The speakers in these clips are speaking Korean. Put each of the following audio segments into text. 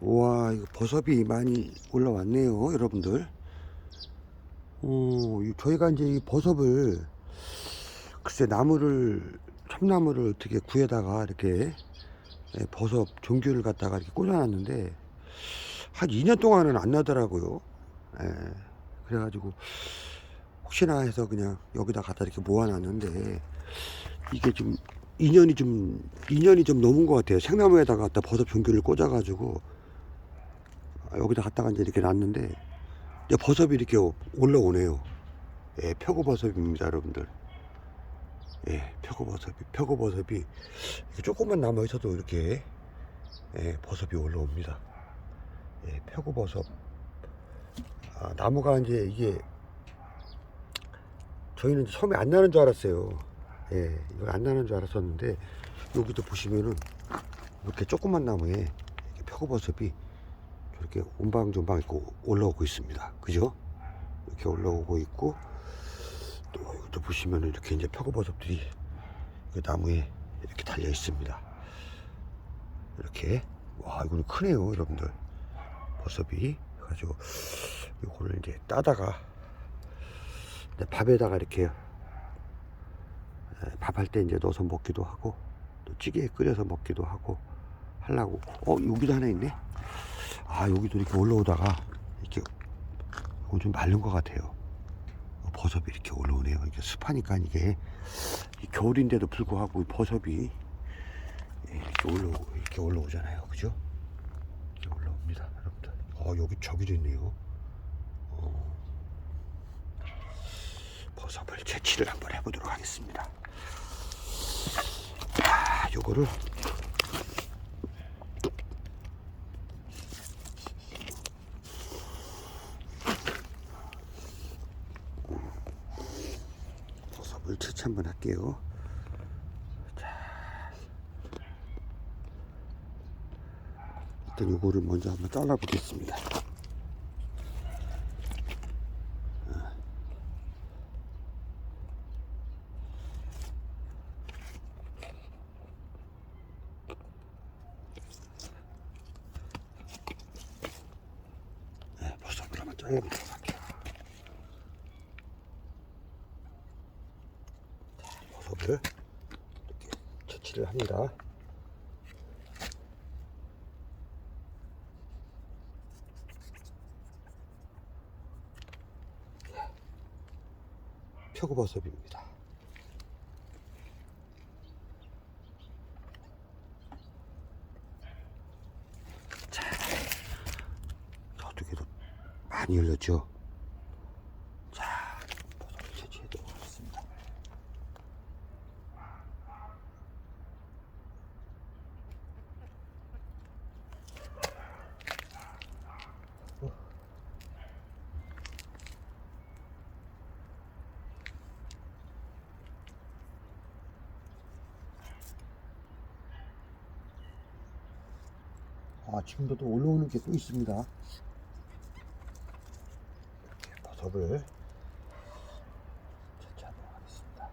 와 이거 버섯이 많이 올라왔네요 여러분들. 어, 이- 저희가 이제 이 버섯을 글쎄 나무를 참나무를 어떻게 구해다가 이렇게 예, 버섯 종균을 갖다가 이렇게 꽂아놨는데 한 2년 동안은 안 나더라고요. 예, 그래가지고 혹시나 해서 그냥 여기다 갖다 이렇게 모아놨는데 이게 좀 2년이 좀 2년이 좀 넘은 것 같아요. 생나무에다가 갖다 버섯 종균을 꽂아가지고 아, 여기다 갖다가 이제 이렇게 놨는데 이제 버섯이 이렇게 오- 올라오네요. 예, 표고버섯입니다, 여러분들. 예, 표고버섯이, 표고버섯이 조금만 남아 있어도 이렇게 예, 버섯이 올라옵니다. 예, 표고버섯. 아, 나무가 이제 이게 저희는 처음에 안 나는 줄 알았어요. 예, 이거 안 나는 줄 알았었는데 여기도 보시면은 이렇게 조그만 나무에 표고버섯이 이렇게 운방존방 있고 올라오고 있습니다. 그죠? 이렇게 올라오고 있고 또 이것도 보시면 이렇게 이제 표고버섯들이 그 나무에 이렇게 달려 있습니다. 이렇게 와 이거는 크네요, 여러분들. 버섯이 가지고 이거를 이제 따다가 밥에다가 이렇게 밥 할 때 이제 넣어서 먹기도 하고 또 찌개에 끓여서 먹기도 하고 하려고 어 여기도 하나 있네. 아 여기도 이렇게 올라오다가 이렇게 좀 마른 것 같아요. 어, 버섯이 이렇게 올라오네요. 이게 습하니까 이게 이 겨울인데도 불구하고 이 버섯이 예, 이렇게 올라오고 이렇게 올라오잖아요. 그죠? 이렇게 올라옵니다, 여러분들. 어 여기 저기도 있네요. 어, 버섯을 채취를 한번 해보도록 하겠습니다. 아, 요거를 버섯을 채취 한번 할게요. 자, 일단 요거를 먼저 한번 잘라 보겠습니다. 네, 한번 잘라보도록 할게요. 버섯을 이렇게 채취를 합니다. 표고버섯입니다. 자, 저쪽에도 많이 열렸죠. 자, 버섯을 채취해도록 하겠습니다. 아, 지금도 또 올라오는 게 또 있습니다. 이렇게 버섯을 채취하도록 하겠습니다.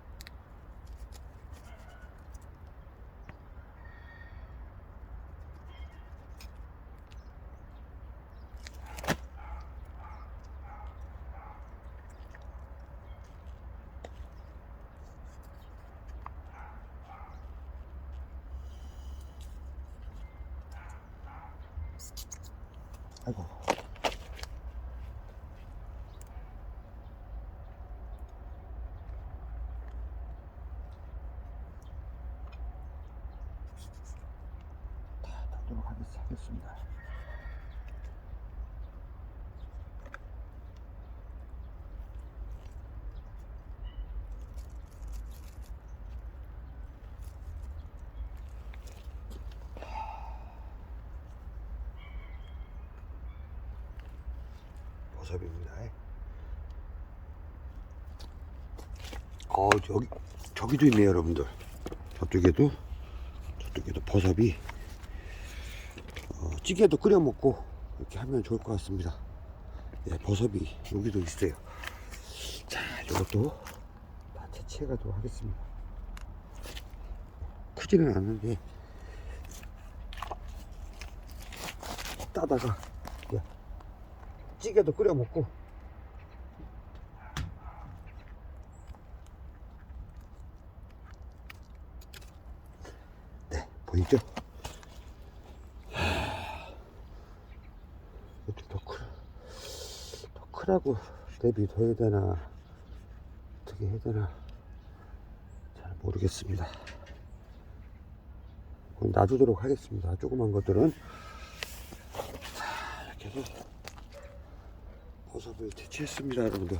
아이고. 다 하겠습니다. 버섯입니다. 어 저기 저기도 있네요, 여러분들. 저쪽에도 저쪽에도 버섯이 어, 찌개도 끓여 먹고 이렇게 하면 좋을 것 같습니다. 예, 버섯이 여기도 있어요. 자, 이것도 다 채취해 가도록 하겠습니다. 크지는 않은데 따다가 예, 찌개도 끓여 먹고 네 보이죠? 이렇게 더 크, 더 크라고 대비 더 해야 되나 어떻게 해야 되나 잘 모르겠습니다. 놔두도록 하겠습니다. 조그만 것들은 자 이렇게 해서 버섯을 채취했습니다, 여러분들.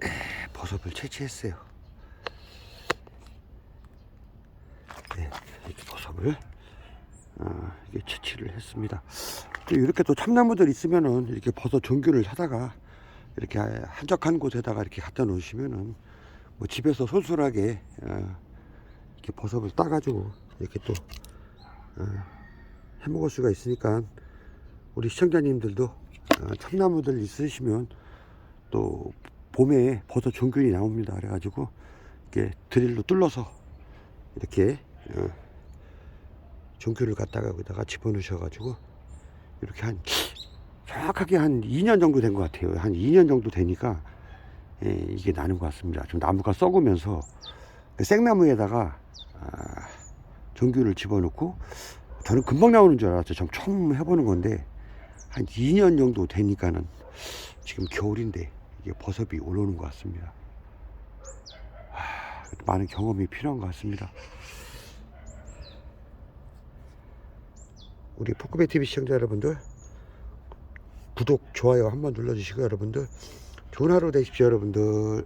네, 버섯을 채취했어요. 네, 이렇게 버섯을 어, 이게 채취를 했습니다. 또 이렇게 또 참나무들 있으면은 이렇게 버섯 종균을 사다가 이렇게 한적한 곳에다가 이렇게 갖다 놓으시면은 뭐 집에서 솔솔하게 어, 이렇게 버섯을 따가지고 이렇게 또 어, 해 먹을 수가 있으니까 우리 시청자님들도 어, 참나무들 있으시면 또 봄에 버섯 종균이 나옵니다. 그래가지고 이렇게 드릴로 뚫러서 이렇게 어, 종균을 갖다가 여기다가 집어넣으셔가지고 이렇게 한 정확하게 한 2년 정도 된 것 같아요. 한 2년 정도 되니까 예, 이게 나는 것 같습니다. 좀 나무가 썩으면서 그 생나무에다가 아, 전규를 집어넣고 저는 금방 나오는 줄 알았죠. 좀 처음 해보는 건데 한 2년 정도 되니까는 지금 겨울인데 이게 버섯이 올라오는 것 같습니다. 하, 많은 경험이 필요한 것 같습니다. 우리 포크베 TV 시청자 여러분들 구독 좋아요 한번 눌러주시고 여러분들 좋은 하루 되십시오 여러분들